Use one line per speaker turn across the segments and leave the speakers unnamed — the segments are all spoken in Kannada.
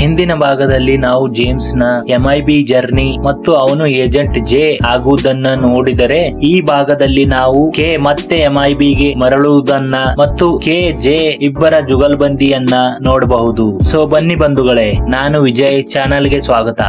ಹಿಂದಿನ ಭಾಗದಲ್ಲಿ ನಾವು ಜೇಮ್ಸ್ನ ಎಂಐಬಿ ಜರ್ನಿ ಮತ್ತು ಅವನು ಏಜೆಂಟ್ ಜೆ ಆಗುವುದನ್ನ ನೋಡಿದರೆ ಈ ಭಾಗದಲ್ಲಿ ನಾವು ಕೆ ಮತ್ತೆ ಎಂಐಬಿ ಗೆ ಮರಳುವುದನ್ನ ಮತ್ತು ಕೆ ಜೆ ಇಬ್ಬರ ಜುಗಲ್ಬಂದಿಯನ್ನ ನೋಡಬಹುದು. ಸೊ ಬನ್ನಿ ಬಂಧುಗಳೇ, ನಾನು ವಿಜಯ್ ಚಾನಲ್ಗೆ ಸ್ವಾಗತ.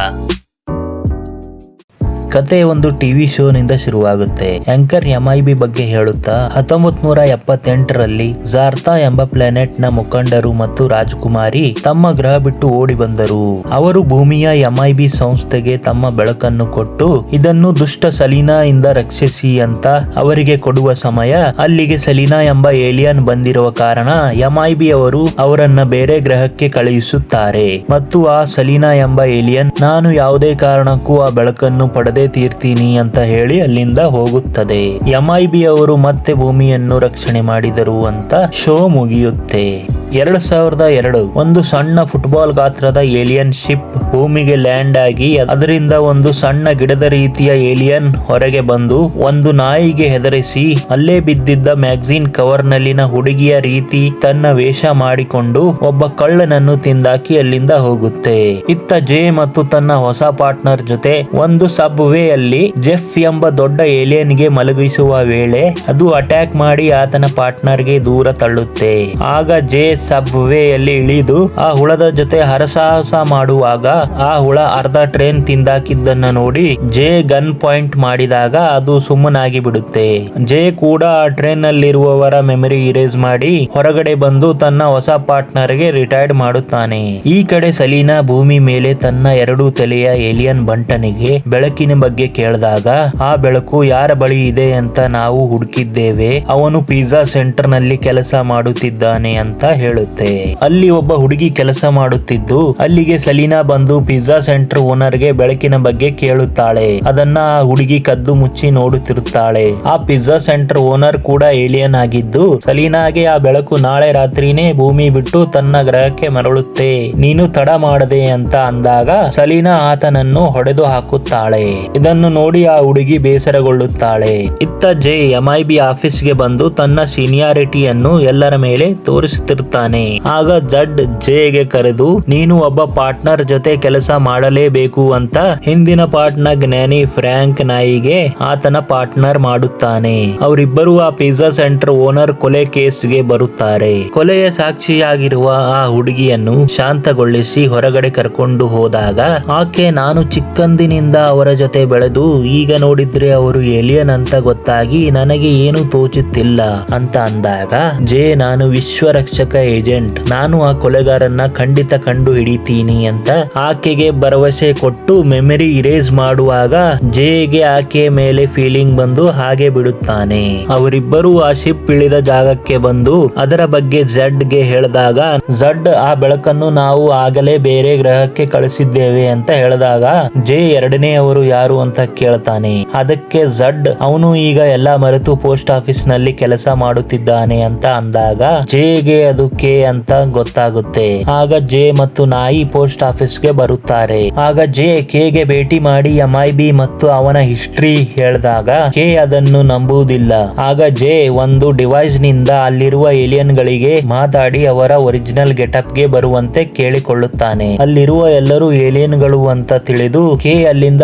ಕತೆ ಒಂದು ಟಿವಿ ಶೋನಿಂದ ಶುರುವಾಗುತ್ತೆ. ಆಂಕರ್ ಎಂಐಬಿ ಬಗ್ಗೆ ಹೇಳುತ್ತಾ ಹತ್ತೊಂಬತ್ ನೂರ ಎಪ್ಪತ್ತೆಂಟರಲ್ಲಿ ಜಾರ್ತಾ ಎಂಬ ಪ್ಲಾನೆಟ್ನ ಮುಖಂಡರು ಮತ್ತು ರಾಜಕುಮಾರಿ ತಮ್ಮ ಗ್ರಹ ಬಿಟ್ಟು ಓಡಿ ಬಂದರು. ಅವರು ಭೂಮಿಯ ಎಂಐಬಿ ಸಂಸ್ಥೆಗೆ ತಮ್ಮ ಬೆಳಕನ್ನು ಕೊಟ್ಟು, ಇದನ್ನು ದುಷ್ಟ ಸಲೀನಾ ಇಂದ ರಕ್ಷಿಸಿ ಅಂತ ಅವರಿಗೆ ಕೊಡುವ ಸಮಯ ಅಲ್ಲಿಗೆ ಸಲೀನಾ ಎಂಬ ಏಲಿಯನ್ ಬಂದಿರುವ ಕಾರಣ ಎಂಐಬಿ ಅವರು ಅವರನ್ನ ಬೇರೆ ಗ್ರಹಕ್ಕೆ ಕಳುಹಿಸುತ್ತಾರೆ. ಮತ್ತು ಆ ಸಲೀನಾ ಎಂಬ ಏಲಿಯನ್, ನಾನು ಯಾವುದೇ ಕಾರಣಕ್ಕೂ ಆ ಬೆಳಕನ್ನು ಪಡೆದೇ ತೀರ್ತೀನಿ ಅಂತ ಹೇಳಿ ಅಲ್ಲಿಂದ ಹೋಗುತ್ತದೆ. ಎಂಐಬಿ ಅವರು ಮತ್ತೆ ಭೂಮಿಯನ್ನು ರಕ್ಷಣೆ ಮಾಡಿದರು ಅಂತ ಶೋ ಮುಗಿಯುತ್ತೆ. ಎರಡು ಸಾವಿರದ ಎರಡು ಒಂದು ಸಣ್ಣ ಫುಟ್ಬಾಲ್ ಗಾತ್ರದ ಏಲಿಯನ್ ಶಿಪ್ ಭೂಮಿಗೆ ಲ್ಯಾಂಡ್ ಆಗಿ ಅದರಿಂದ ಒಂದು ಸಣ್ಣ ಗಿಡದ ರೀತಿಯ ಏಲಿಯನ್ ಹೊರಗೆ ಬಂದು ಒಂದು ನಾಯಿಗೆ ಹೆದರಿಸಿ ಅಲ್ಲೇ ಬಿದ್ದಿದ್ದ ಮ್ಯಾಗ್ಝಿನ್ ಕವರ್ ನಲ್ಲಿನ ಹುಡುಗಿಯ ರೀತಿ ತನ್ನ ವೇಷ ಮಾಡಿಕೊಂಡು ಒಬ್ಬ ಕಳ್ಳನನ್ನು ತಿಂದಾಕಿ ಅಲ್ಲಿಂದ ಹೋಗುತ್ತೆ. ಇತ್ತ ಜೆ ಮತ್ತು ತನ್ನ ಹೊಸ ಪಾರ್ಟ್ನರ್ ಜೊತೆ ಒಂದು ಸಬ್ ಅಲ್ಲಿ ಜೆಫ್ ಎಂಬ ದೊಡ್ಡ ಏಲಿಯನ್ಗೆ ಮಲಗಿಸುವ ವೇಳೆ ಅದು ಅಟ್ಯಾಕ್ ಮಾಡಿ ಆತನ ಪಾರ್ಟ್ನರ್ಗೆ ದೂರ ತಳ್ಳುತ್ತೆ. ಆಗ ಜೆ ಸಬ್ ವೇ ಯಲ್ಲಿ ಇಳಿದು ಆ ಹುಳದ ಜೊತೆ ಹರಸಾಹಸ ಮಾಡುವಾಗ ಆ ಹುಳ ಅರ್ಧ ಟ್ರೈನ್ ತಿಂದಾಕಿದ್ದನ್ನ ನೋಡಿ ಜೆ ಗನ್ ಪಾಯಿಂಟ್ ಮಾಡಿದಾಗ ಅದು ಸುಮ್ಮನಾಗಿ ಬಿಡುತ್ತೆ. ಜೆ ಕೂಡ ಆ ಟ್ರೈನ್ ನಲ್ಲಿರುವವರ ಮೆಮರಿ ಇರೇಸ್ ಮಾಡಿ ಹೊರಗಡೆ ಬಂದು ತನ್ನ ಹೊಸ ಪಾರ್ಟ್ನರ್ಗೆ ರಿಟೈರ್ಡ್ ಮಾಡುತ್ತಾನೆ. ಈ ಕಡೆ ಸಲೀನಾ ಭೂಮಿ ಮೇಲೆ ತನ್ನ ಎರಡು ತಲೆಯ ಏಲಿಯನ್ ಬಂಟನಿಗೆ ಬೆಳಕಿನ ಬಗ್ಗೆ ಕೇಳಿದಾಗ, ಆ ಬೆಳಕು ಯಾರ ಬಳಿ ಇದೆ ಅಂತ ನಾವು ಹುಡುಕಿದ್ದೇವೆ. ಅವನು ಪಿಜ್ಜಾ ಸೆಂಟರ್ನಲ್ಲಿ ಕೆಲಸ ಮಾಡುತ್ತಿದ್ದಾನೆ ಅಂತ ಹೇಳುತ್ತೆ. ಅಲ್ಲಿ ಒಬ್ಬ ಹುಡುಗಿ ಕೆಲಸ ಮಾಡುತ್ತಿದ್ದು, ಅಲ್ಲಿಗೆ ಸಲೀನಾ ಬಂದು ಪಿಜ್ಜಾ ಸೆಂಟರ್ ಓನರ್ಗೆ ಬೆಳಕಿನ ಬಗ್ಗೆ ಕೇಳುತ್ತಾಳೆ. ಅದನ್ನ ಆ ಹುಡುಗಿ ಕದ್ದು ಮುಚ್ಚಿ ನೋಡುತ್ತಿರುತ್ತಾಳೆ. ಆ ಪಿಜ್ಜಾ ಸೆಂಟರ್ ಓನರ್ ಕೂಡ ಏಲಿಯನ್ ಆಗಿದ್ದು, ಸಲೀನಾಗೆ ಆ ಬೆಳಕು ನಾಳೆ ರಾತ್ರಿನೇ ಭೂಮಿ ಬಿಟ್ಟು ತನ್ನ ಗ್ರಹಕ್ಕೆ ಮರಳುತ್ತೆ. ನೀನು ತಡ ಮಾಡದೆ ಅಂತ ಅಂದಾಗ, ಸಲೀನಾ ಆತನನ್ನು ಹೊಡೆದು ಹಾಕುತ್ತಾಳೆ. ಇದನ್ನು ನೋಡಿ ಆ ಹುಡುಗಿ ಬೇಸರಗೊಳ್ಳುತ್ತಾಳೆ. ಇತ್ತ ಜೆ ಎಂ ಐ ಬಿ ಆಫೀಸ್ಗೆ ಬಂದು ತನ್ನ ಸೀನಿಯಾರಿಟಿಯನ್ನು ಎಲ್ಲರ ಮೇಲೆ ತೋರಿಸುತ್ತಿರುತ್ತಾನೆ ಆಗ ಜಡ್ ಜೆಗೆ ಕರೆದು, ನೀನು ಒಬ್ಬ ಪಾರ್ಟ್ನರ್ ಜೊತೆ ಕೆಲಸ ಮಾಡಲೇಬೇಕು ಅಂತ ಹಿಂದಿನ ಪಾರ್ಟ್ನರ್ ಜ್ಞಾನಿ ಫ್ರಾಂಕ್ ನಾಯಿಗೆ ಆತನ ಪಾರ್ಟ್ನರ್ ಮಾಡುತ್ತಾನೆ. ಅವರಿಬ್ಬರು ಆ ಪಿಜ್ಜಾ ಸೆಂಟರ್ ಓನರ್ ಕೊಲೆ ಕೇಸ್ಗೆ ಬರುತ್ತಾರೆ. ಕೊಲೆಯ ಸಾಕ್ಷಿಯಾಗಿರುವ ಆ ಹುಡುಗಿಯನ್ನು ಶಾಂತಗೊಳಿಸಿ ಹೊರಗಡೆ ಕರ್ಕೊಂಡು ಹೋದಾಗ, ಆಕೆ ನಾನು ಚಿಕ್ಕಂದಿನಿಂದ ಅವರ ಜೊತೆ ಬೆಳೆದು, ಈಗ ನೋಡಿದ್ರೆ ಅವರು ಎಲಿಯನ್ ಅಂತ ಗೊತ್ತಾಗಿ ನನಗೆ ಏನು ತೋಚುತ್ತಿಲ್ಲ ಅಂತ ಅಂದಾಗ, ಜೆ, ನಾನು ವಿಶ್ವ ರಕ್ಷಕ ಏಜೆಂಟ್. ನಾನು ಆ ಕೊಲೆಗಾರನ್ನ ಖಂಡಿತ ಕಂಡು ಹಿಡಿತೀನಿ ಅಂತ ಆಕೆಗೆ ಭರವಸೆ ಕೊಟ್ಟು ಮೆಮರಿ ಇರೇಸ್ ಮಾಡುವಾಗ, ಜೆಗೆ ಆಕೆ ಮೇಲೆ ಫೀಲಿಂಗ್ ಬಂದು ಹಾಗೆ ಬಿಡುತ್ತಾನೆ. ಅವರಿಬ್ಬರು ಆ ಶಿಪ್ ಇಳಿದ ಜಾಗಕ್ಕೆ ಬಂದು, ಅದರ ಬಗ್ಗೆ ಝಡ್ಗೆ ಹೇಳಿದಾಗ, ಝಡ್, ಆ ಬೆಳಕನ್ನು ನಾವು ಆಗಲೇ ಬೇರೆ ಗ್ರಹಕ್ಕೆ ಕಳಿಸಿದ್ದೇವೆ ಅಂತ ಹೇಳಿದಾಗ, ಜೆ ಎರಡನೇ ಅವರು ಅಂತ ಕೇಳ್ತಾನೆ. ಅದಕ್ಕೆ ಝಡ್, ಅವನು ಈಗ ಎಲ್ಲ ಮರೆತು ಪೋಸ್ಟ್ ಆಫೀಸ್ನಲ್ಲಿ ಕೆಲಸ ಮಾಡುತ್ತಿದ್ದಾನೆ ಅಂತ ಅಂದಾಗ, ಜೆಗೆ ಅದು ಕೆ ಅಂತ ಗೊತ್ತಾಗುತ್ತೆ. ಆಗ ಜೆ ಮತ್ತು ನಾಯಿ ಪೋಸ್ಟ್ ಆಫೀಸ್ಗೆ ಬರುತ್ತಾರೆ. ಆಗ ಜೆ ಕೆಗೆ ಭೇಟಿ ಮಾಡಿ ಎಂಐಬಿ ಮತ್ತು ಅವನ ಹಿಸ್ಟ್ರಿ ಹೇಳಿದಾಗ, ಕೆ ಅದನ್ನು ನಂಬುವುದಿಲ್ಲ. ಆಗ ಜೆ ಒಂದು ಡಿವೈಸ್ನಿಂದ ಅಲ್ಲಿರುವ ಏಲಿಯನ್ ಗಳಿಗೆ ಮಾತಾಡಿ ಅವರ ಒರಿಜಿನಲ್ ಗೆಟಪ್ಗೆ ಬರುವಂತೆ ಕೇಳಿಕೊಳ್ಳುತ್ತಾನೆ. ಅಲ್ಲಿರುವ ಎಲ್ಲರೂ ಏಲಿಯನ್ಗಳು ಅಂತ ತಿಳಿದು, ಕೆ ಅಲ್ಲಿಂದ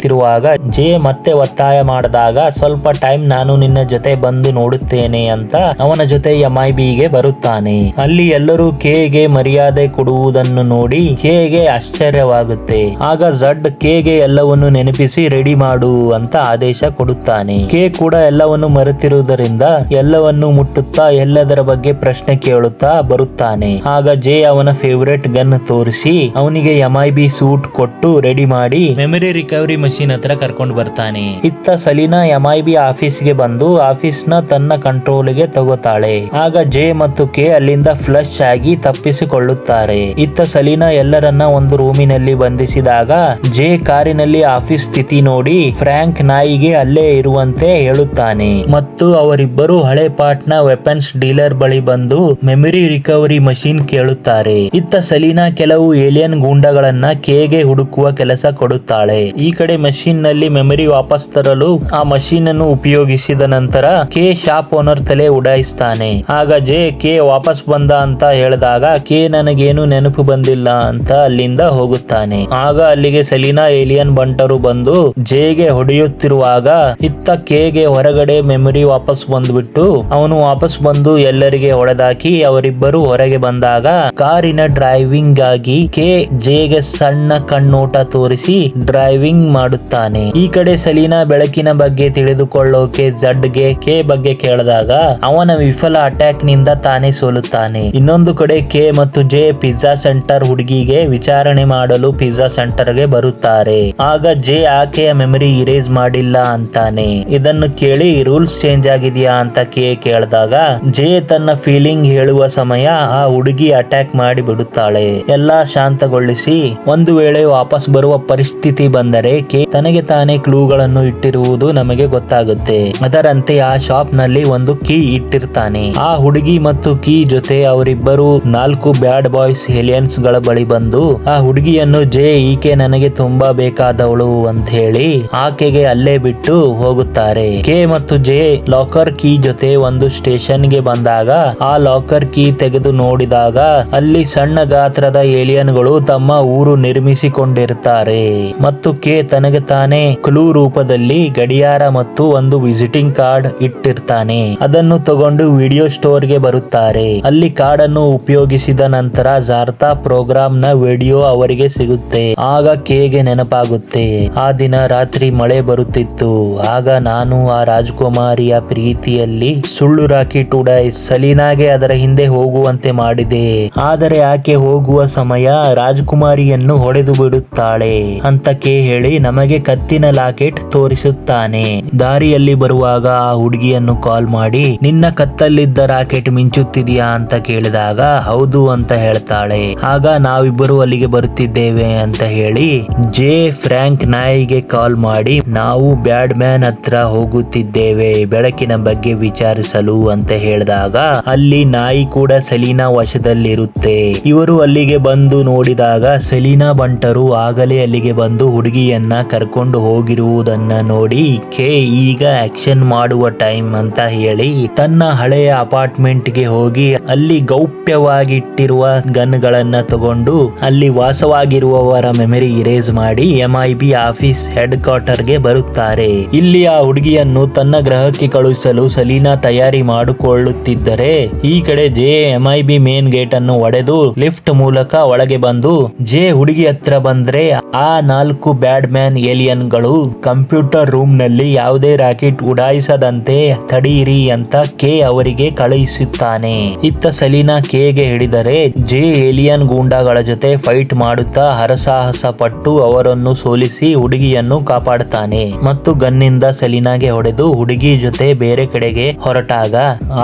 ಹೋಗುತ್ತಿರುವಾಗ, ಜೆ ಮತ್ತೆ ಒತ್ತಾಯ ಮಾಡಿದಾಗ, ಸ್ವಲ್ಪ ಟೈಮ್ ನಾನು ನಿನ್ನ ಜೊತೆ ಬಂದು ನೋಡುತ್ತೇನೆ ಅಂತ ಅವನ ಜೊತೆ ಎಂಐಬಿ ಗೆ ಬರುತ್ತಾನೆ. ಅಲ್ಲಿ ಎಲ್ಲರೂ ಕೆ ಗೆ ಮರ್ಯಾದೆ ಕೊಡುವುದನ್ನು ನೋಡಿ ಕೆ ಗೆ ಆಶ್ಚರ್ಯವಾಗುತ್ತೆ. ಆಗ ಝಡ್ ಕೆ ಗೆ ಎಲ್ಲವನ್ನು ನೆನಪಿಸಿ ರೆಡಿ ಮಾಡು ಅಂತ ಆದೇಶ ಕೊಡುತ್ತಾನೆ. ಕೆ ಕೂಡ ಎಲ್ಲವನ್ನು ಮರೆತಿರುವುದರಿಂದ ಎಲ್ಲವನ್ನು ಮುಟ್ಟುತ್ತಾ ಎಲ್ಲದರ ಬಗ್ಗೆ ಪ್ರಶ್ನೆ ಕೇಳುತ್ತಾ ಬರುತ್ತಾನೆ. ಆಗ ಜೆ ಅವನ ಫೇವರೇಟ್ ಗನ್ ತೋರಿಸಿ, ಅವನಿಗೆ ಎಂಐಬಿ ಸೂಟ್ ಕೊಟ್ಟು ರೆಡಿ ಮಾಡಿ ಮೆಮೊರಿ ರಿಕವರಿ ಮಷೀನ್ ಹತ್ರ ಕರ್ಕೊಂಡು ಬರ್ತಾನೆ. ಇತ್ತ ಸಲೀನಾ ಆಫೀಸ್ ಆಫೀಸ್ಗೆ ಬಂದು ಆಫೀಸ್ನ ತನ್ನ ಕಂಟ್ರೋಲ್ಗೆ ತಗೋತಾಳೆ. ಆಗ ಜೆ ಮತ್ತು ಕೆ ಅಲ್ಲಿಂದ ಫ್ಲಶ್ ಆಗಿ ತಪ್ಪಿಸಿಕೊಳ್ಳುತ್ತಾರೆ. ಇತ್ತ ಸಲೀನಾ ಎಲ್ಲರನ್ನ ಒಂದು ರೂಮಿನಲ್ಲಿ ಬಂಧಿಸಿದಾಗ ಜೆ ಕಾರಿನಲ್ಲಿ ಆಫೀಸ್ ಸ್ಥಿತಿ ನೋಡಿ ಫ್ರಾಂಕ್ ನಾಯಿಗೆ ಅಲ್ಲೇ ಇರುವಂತೆ ಹೇಳುತ್ತಾನೆ. ಮತ್ತು ಅವರಿಬ್ಬರು ಹಳೆ ಪಾಟ್ನ ವೆಪನ್ಸ್ ಡೀಲರ್ ಬಳಿ ಬಂದು ಮೆಮೊರಿ ರಿಕವರಿ ಮಷೀನ್ ಕೇಳುತ್ತಾರೆ. ಇತ್ತ ಸಲೀನಾ ಕೆಲವು ಏಲಿಯನ್ ಗೂಂಡಗಳನ್ನ ಕೆಗೆ ಹುಡುಕುವ ಕೆಲಸ ಕೊಡುತ್ತಾಳೆ. ಈ ಕಡೆ ಮಷೀನ್ನಲ್ಲಿ ಮೆಮೊರಿ ವಾಪಸ್ ತರಲು ಆ ಮಷೀನ್ ಅನ್ನು ಉಪಯೋಗಿಸಿದ ನಂತರ ಕೆ ಶಾಪ್ ಓನರ್ ತಲೆ ಉಡಾಯಿಸ್ತಾನೆ. ಆಗ ಜೆ ಕೆ ವಾಪಸ್ ಬಂದ ಅಂತ ಹೇಳಿದಾಗ ಕೆ ನನಗೇನು ನೆನಪು ಬಂದಿಲ್ಲ ಅಂತ ಅಲ್ಲಿಂದ ಹೋಗುತ್ತಾನೆ. ಆಗ ಅಲ್ಲಿಗೆ ಸಲೀನಾ ಏಲಿಯನ್ ಬಂಟರು ಬಂದು ಜೆಗೆ ಹೊಡೆಯುತ್ತಿರುವಾಗ ಇತ್ತ ಕೆಗೆ ಹೊರಗಡೆ ಮೆಮೊರಿ ವಾಪಸ್ ಬಂದ್ಬಿಟ್ಟು ಅವನು ವಾಪಸ್ ಬಂದು ಎಲ್ಲರಿಗೆ ಹೊಡೆದಾಕಿ ಅವರಿಬ್ಬರು ಹೊರಗೆ ಬಂದಾಗ ಕಾರಿನ ಡ್ರೈವಿಂಗ್ ಆಗಿ ಕೆ ಜೆಗೆ ಸಣ್ಣ ಕಣ್ಣೋಟ ತೋರಿಸಿ ಡ್ರೈವಿಂಗ್ ಮಾಡುತ್ತಾನೆ ಈ ಕಡೆ ಸಲೀನಾ ಬೆಳಕಿನ ಬಗ್ಗೆ ತಿಳಿದುಕೊಳ್ಳೋಕೆ ಜಡ್ಗೆ ಕೆ ಬಗ್ಗೆ ಕೇಳಿದಾಗ, ಅವನ ವಿಫಲ ಅಟ್ಯಾಕ್ನಿಂದ ತಾನೇ ಸೋಲುತ್ತಾನೆ. ಇನ್ನೊಂದು ಕಡೆ ಕೆ ಮತ್ತು ಜೆ ಪಿಜ್ಜಾ ಸೆಂಟರ್ ಹುಡುಗಿಗೆ ವಿಚಾರಣೆ ಮಾಡಲು ಪಿಜ್ಜಾ ಸೆಂಟರ್ಗೆ ಬರುತ್ತಾರೆ. ಆಗ ಜೆ ಆಕೆಯ ಮೆಮರಿ ಇರೇಸ್ ಮಾಡಿಲ್ಲ ಅಂತಾನೆ. ಇದನ್ನು ಕೇಳಿ ರೂಲ್ಸ್ ಚೇಂಜ್ ಆಗಿದೆಯಾ ಅಂತ ಕೆ ಕೇಳಿದಾಗ, ಜೆ ತನ್ನ ಫೀಲಿಂಗ್ ಹೇಳುವ ಸಮಯ ಆ ಹುಡುಗಿ ಅಟ್ಯಾಕ್ ಮಾಡಿ ಬಿಡುತ್ತಾಳೆ ಎಲ್ಲಾ ಶಾಂತಗೊಳಿಸಿ, ಒಂದು ವೇಳೆ ವಾಪಸ್ ಬರುವ ಪರಿಸ್ಥಿತಿ ಬಂದರೆ ಕೆ ತನಗೆ ತಾನೇ ಕ್ಲೂಗಳನ್ನು ಇಟ್ಟಿರುವುದು ನಮಗೆ ಗೊತ್ತಾಗುತ್ತೆ. ಅದರಂತೆ ಆ ಶಾಪ್ನಲ್ಲಿ ಒಂದು ಕೀ ಇಟ್ಟಿರ್ತಾನೆ. ಆ ಹುಡುಗಿ ಮತ್ತು ಕೀ ಜೊತೆ ಅವರಿಬ್ಬರು ನಾಲ್ಕು ಬ್ಯಾಡ್ ಬಾಯ್ಸ್ ಏಲಿಯನ್ಸ್ಗಳ ಬಳಿ ಬಂದು, ಆ ಹುಡುಗಿಯನ್ನು ಜೆ ಈಕೆ ನನಗೆ ತುಂಬಾ ಬೇಕಾದವಳು ಅಂತ ಹೇಳಿ ಆಕೆಗೆ ಅಲ್ಲೇ ಬಿಟ್ಟು ಹೋಗುತ್ತಾರೆ. ಕೆ ಮತ್ತು ಜೆ ಲಾಕರ್ ಕೀ ಜೊತೆ ಒಂದು ಸ್ಟೇಷನ್ಗೆ ಬಂದಾಗ, ಆ ಲಾಕರ್ ಕೀ ತೆಗೆದು ನೋಡಿದಾಗ ಅಲ್ಲಿ ಸಣ್ಣ ಗಾತ್ರದ ಏಲಿಯನ್ಗಳು ತಮ್ಮ ಊರು ನಿರ್ಮಿಸಿಕೊಂಡಿರುತ್ತಾರೆ ಮತ್ತು ಕೆ ತನಗೆ ತಾನೇ ಕ್ಲೂ ರೂಪದಲ್ಲಿ ಗಡಿಯಾರ ಮತ್ತು ಒಂದು ವಿಸಿಟಿಂಗ್ ಕಾರ್ಡ್ ಇಟ್ಟಿರ್ತಾನೆ. ಅದನ್ನು ತಗೊಂಡು ವಿಡಿಯೋ ಸ್ಟೋರ್ಗೆ ಬರುತ್ತಾರೆ. ಅಲ್ಲಿ ಕಾರ್ಡ್ ಅನ್ನು ಉಪಯೋಗಿಸಿದ ನಂತರ ಜಾರ್ತಾ ಪ್ರೋಗ್ರಾಮ್ನ ವಿಡಿಯೋ ಅವರಿಗೆ ಸಿಗುತ್ತೆ. ಆಗ ಕೆಗೆ ನೆನಪಾಗುತ್ತೆ. ಆ ದಿನ ರಾತ್ರಿ ಮಳೆ ಬರುತ್ತಿತ್ತು. ಆಗ ನಾನು ಆ ರಾಜಕುಮಾರಿಯ ಪ್ರೀತಿಯಲ್ಲಿ ಸುಳ್ಳು ರಾಕಿ ಉಡಾಯಿ ಸಲೀನಾಗೆ ಅದರ ಹಿಂದೆ ಹೋಗುವಂತೆ ಮಾಡಿದೆ. ಆದರೆ ಆಕೆ ಹೋಗುವ ಸಮಯ ರಾಜಕುಮಾರಿಯನ್ನು ಹೊಡೆದು ಬಿಡುತ್ತಾಳೆ ಅಂತ ಕೆ ಹೇಳಿ ನಮಗೆ ಕತ್ತಿನ ಲಾಕೆಟ್ ತೋರಿಸುತ್ತಾನೆ. ದಾರಿಯಲ್ಲಿ ಬರುವಾಗ ಆ ಹುಡುಗಿಯನ್ನು ಕಾಲ್ ಮಾಡಿ, ನಿನ್ನ ಕತ್ತಲ್ಲಿದ್ದ ರಾಕೆಟ್ ಮಿಂಚುತ್ತಿದೆಯಾ? ಅಂತ ಕೇಳಿದಾಗ, ಹೌದು ಅಂತ ಹೇಳ್ತಾಳೆ. ಆಗ ನಾವಿಬ್ಬರು ಅಲ್ಲಿಗೆ ಬರುತ್ತಿದ್ದೇವೆ ಅಂತ ಹೇಳಿ, ಜೆ. ಫ್ರಾಂಕ್ ನಾಯಿಗೆ ಕಾಲ್ ಮಾಡಿ, ನಾವು ಬ್ಯಾಡ್ ಮ್ಯಾನ್ ಹತ್ರ ಹೋಗುತ್ತಿದ್ದೇವೆ, ಬೆಳಕಿನ ಬಗ್ಗೆ ವಿಚಾರಿಸಲು ಅಂತ ಹೇಳಿದಾಗ, ಅಲ್ಲಿ ನಾಯಿ ಕೂಡ ಸಲೀನಾ ವಶದಲ್ಲಿರುತ್ತೆ. ಇವರು ಅಲ್ಲಿಗೆ ಬಂದು ನೋಡಿದಾಗ, ಸಲೀನಾ ಬಂಟರು ಆಗಲೇ ಅಲ್ಲಿಗೆ ಬಂದು ಹುಡುಗಿಯನ್ನ ಕರ್ಕೊಂಡು ಹೋಗಿರುವುದನ್ನ ನೋಡಿ, ಕೆ, ಈಗ ಆಕ್ಷನ್ ಮಾಡುವ ಟೈಮ್ ಅಂತ ಹೇಳಿ ತನ್ನ ಹಳೆಯ ಅಪಾರ್ಟ್ಮೆಂಟ್ಗೆ ಹೋಗಿ ಅಲ್ಲಿ ಗೌಪ್ಯವಾಗಿಟ್ಟಿರುವ ಗನ್ ಗಳನ್ನ ತಗೊಂಡು ಅಲ್ಲಿ ವಾಸವಾಗಿರುವವರ ಮೆಮರಿ ಇರೇಸ್ ಮಾಡಿ M I B office head ಕ್ವಾರ್ಟರ್ಗೆ ಬರುತ್ತಾರೆ. ಇಲ್ಲಿ ಆ ಹುಡುಗಿಯನ್ನು ತನ್ನ ಗ್ರಹಕ್ಕೆ ಕಳುಹಿಸಲು ಸಲೀನಾ ತಯಾರಿ ಮಾಡಿಕೊಳ್ಳುತ್ತಿದ್ದರೆ, ಈ ಕಡೆ J M I B main gate ಅನ್ನು ಒಡೆದು ಲಿಫ್ಟ್ ಮೂಲಕ ಒಳಗೆ ಬಂದು, ಜೆ, ಹುಡುಗಿ ಹತ್ರ ಬಂದ್ರೆ ಆ ನಾಲ್ಕು ಬ್ಯಾಡ್ ಮ್ಯಾನ್ ಏಲಿಯನ್ಗಳು ಕಂಪ್ಯೂಟರ್ ರೂಮ್ನಲ್ಲಿ ಯಾವುದೇ ರಾಕೆಟ್ ಉಡಾಯಿಸದಂತೆ ತಡೆಯಿರಿ ಅಂತ ಕೆ ಅವರಿಗೆ ಕಳುಹಿಸುತ್ತಾನೆ. ಇತ್ತ ಸಲೀನಾ ಕೆಗೆ ಹಿಡಿದರೆ ಜೆ ಏಲಿಯನ್ ಗೂಂಡಾಗಳ ಜೊತೆ ಫೈಟ್ ಮಾಡುತ್ತಾ ಹರಸಾಹಸ ಪಟ್ಟು ಅವರನ್ನು ಸೋಲಿಸಿ ಹುಡುಗಿಯನ್ನು ಕಾಪಾಡುತ್ತಾನೆ ಮತ್ತು ಗನ್ನಿಂದ ಸಲೀನಾಗೆ ಹೊಡೆದು ಹುಡುಗಿ ಜೊತೆ ಬೇರೆ ಕಡೆಗೆ ಹೊರಟಾಗ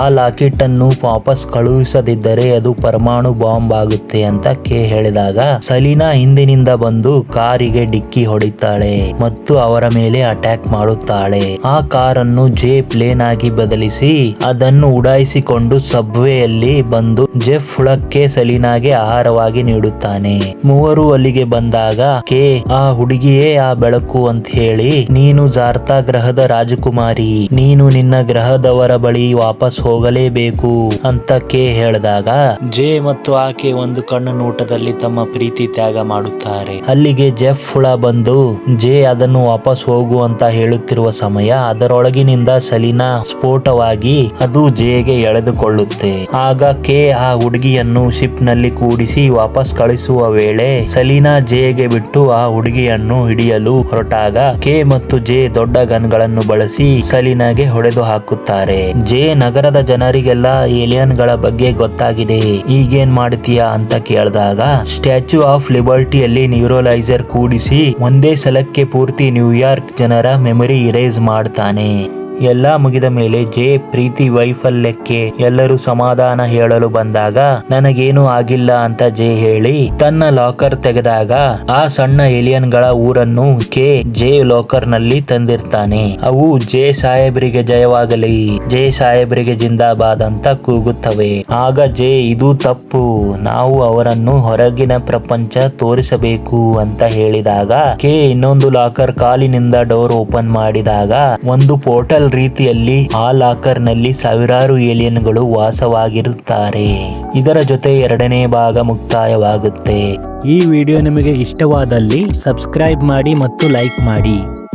ಆ ಲಾಕೆಟ್ ಅನ್ನು ವಾಪಸ್ ಕಳುಹಿಸದಿದ್ದರೆ ಅದು ಪರಮಾಣು ಬಾಂಬ್ ಆಗುತ್ತೆ ಅಂತ ಕೆ ಹೇಳಿದಾಗ ಸಲೀನಾ ಹಿಂದಿನಿಂದ ಬಂದು ಕಾರಿಗೆ ಡಿಕ್ಕಿ ಹೊಡಿತಾಳೆ. ಮತ್ತು ಅವರ ಮೇಲೆ ಅಟ್ಯಾಕ್ ಮಾಡುತ್ತಾಳೆ. ಆ ಕಾರನ್ನು ಜೆ ಪ್ಲೇನ್ ಆಗಿ ಬದಲಿಸಿ ಅದನ್ನು ಉಡಾಯಿಸಿಕೊಂಡು ಸಬ್ವೆಯಲ್ಲಿ ಬಂದು ಜೆಫ್ ಹುಳಕ್ಕೆ ಸಲೀನಾಗೆ ಆಹಾರವಾಗಿ ನೀಡುತ್ತಾನೆ. ಮೂವರು ಅಲ್ಲಿಗೆ ಬಂದಾಗ ಕೆ ಆ ಹುಡುಗಿಯೇ ಆ ಬೆಳಕು ಅಂತ ಹೇಳಿ ನೀನು ಜಾರ್ತಾ ಗ್ರಹದ ರಾಜಕುಮಾರಿ ನೀನು ನಿನ್ನ ಗ್ರಹದವರ ಬಳಿ ವಾಪಸ್ ಹೋಗಲೇಬೇಕು ಅಂತ ಕೆ ಹೇಳಿದಾಗ ಜೆ ಮತ್ತು ಆಕೆ ಒಂದು ಕಣ್ಣು ನೋಟದಲ್ಲಿ ತಮ್ಮ ಪ್ರೀತಿ ತ್ಯಾಗ ಮಾಡುತ್ತಾರೆ. ಅಲ್ಲಿಗೆ ಜೆಫ್ ಹುಳ ಬಂದು ಜೆ ಅದನ್ನು ವಾಪಸ್ ಹೋಗು ಅಂತ ಹೇಳುತ್ತಿರುವ ಸಮಯ ಅದರೊಳಗಿನಿಂದ ಸಲೀನಾ ಸ್ಫೋಟವಾಗಿ ಅದು ಜೆಗೆ ಎಳೆದುಕೊಳ್ಳುತ್ತೆ. ಆಗ ಕೆ ಆ ಹುಡುಗಿಯನ್ನು ಶಿಪ್ನಲ್ಲಿ ಕೂಡಿಸಿ ವಾಪಸ್ ಕಳಿಸುವ ವೇಳೆ ಸಲೀನಾ ಜೆಗೆ ಬಿಟ್ಟು ಆ ಹುಡುಗಿಯನ್ನು ಹಿಡಿಯಲು ಹೊರಟಾಗ ಕೆ ಮತ್ತು ಜೆ ದೊಡ್ಡ ಗನ್ಗಳನ್ನು ಬಳಸಿ ಸಲೀನಾಗೆ ಹೊಡೆದು ಹಾಕುತ್ತಾರೆ. ಜೆ ನಗರದ ಜನರಿಗೆಲ್ಲ ಏಲಿಯನ್ಗಳ ಬಗ್ಗೆ ಗೊತ್ತಾಗಿದೆ. ಈಗೇನ್ ಮಾಡ್ತೀಯಾ ಅಂತ ಕೇಳಿದಾಗ, ಸ್ಟ್ಯಾಚ್ಯೂ ಆಫ್ ಲಿಬರ್ಟಿಯಲ್ಲಿ ನ್ಯೂರೋಲೈಸರ್ ಕೂಡಿಸಿ ಒಂದೇ ಸಲಕ್ಕೆ ಪೂರ್ತಿ ನ್ಯೂಯಾರ್ಕ್ ಜನರ ಮೆಮೊರಿ ಇರೇಸ್ ಮಾಡ್ತಾನೆ. ಎಲ್ಲಾ ಮುಗಿದ ಮೇಲೆ ಜೆ ಪ್ರೀತಿ ವೈಫಲ್ಯಕ್ಕೆ ಎಲ್ಲರೂ ಸಮಾಧಾನ ಹೇಳಲು ಬಂದಾಗ, ನನಗೇನು ಆಗಿಲ್ಲ ಅಂತ ಜೆ ಹೇಳಿ ತನ್ನ ಲಾಕರ್ ತೆಗೆದಾಗ ಆ ಸಣ್ಣ ಏಲಿಯನ್ಗಳ ಊರನ್ನು ಕೆ ಜೆ ಲಾಕರ್ನಲ್ಲಿ ತಂದಿರ್ತಾನೆ. ಅವು ಜೆ ಸಾಹೇಬ್ರಿಗೆ ಜಯವಾಗಲಿ, ಜೆ ಸಾಹೇಬ್ರಿಗೆ ಜಿಂದಾಬಾದ್ ಅಂತ ಕೂಗುತ್ತವೆ. ಆಗ ಜೆ, ಇದು ತಪ್ಪು. ನಾವು ಅವರನ್ನು ಹೊರಗಿನ ಪ್ರಪಂಚ ತೋರಿಸಬೇಕು ಅಂತ ಹೇಳಿದಾಗ, ಕೆ ಇನ್ನೊಂದು ಲಾಕರ್ ಕಾಲಿನಿಂದ ಡೋರ್ ಓಪನ್ ಮಾಡಿದಾಗ, ಒಂದು ಪೋರ್ಟಲ್ ರೀತಿಯಲ್ಲಿ ಆ ಲಾಕರ್ನಲ್ಲಿ ಸಾವಿರಾರು ಏಲಿಯನ್ಗಳು ವಾಸವಾಗಿರುತ್ತಾರೆ. ಇದರ ಜೊತೆ ಎರಡನೇ ಭಾಗ ಮುಕ್ತಾಯವಾಗುತ್ತೆ.
ಈ ವಿಡಿಯೋ ನಿಮಗೆ ಇಷ್ಟವಾದಲ್ಲಿ ಸಬ್ಸ್ಕ್ರೈಬ್ ಮಾಡಿ ಮತ್ತು ಲೈಕ್ ಮಾಡಿ.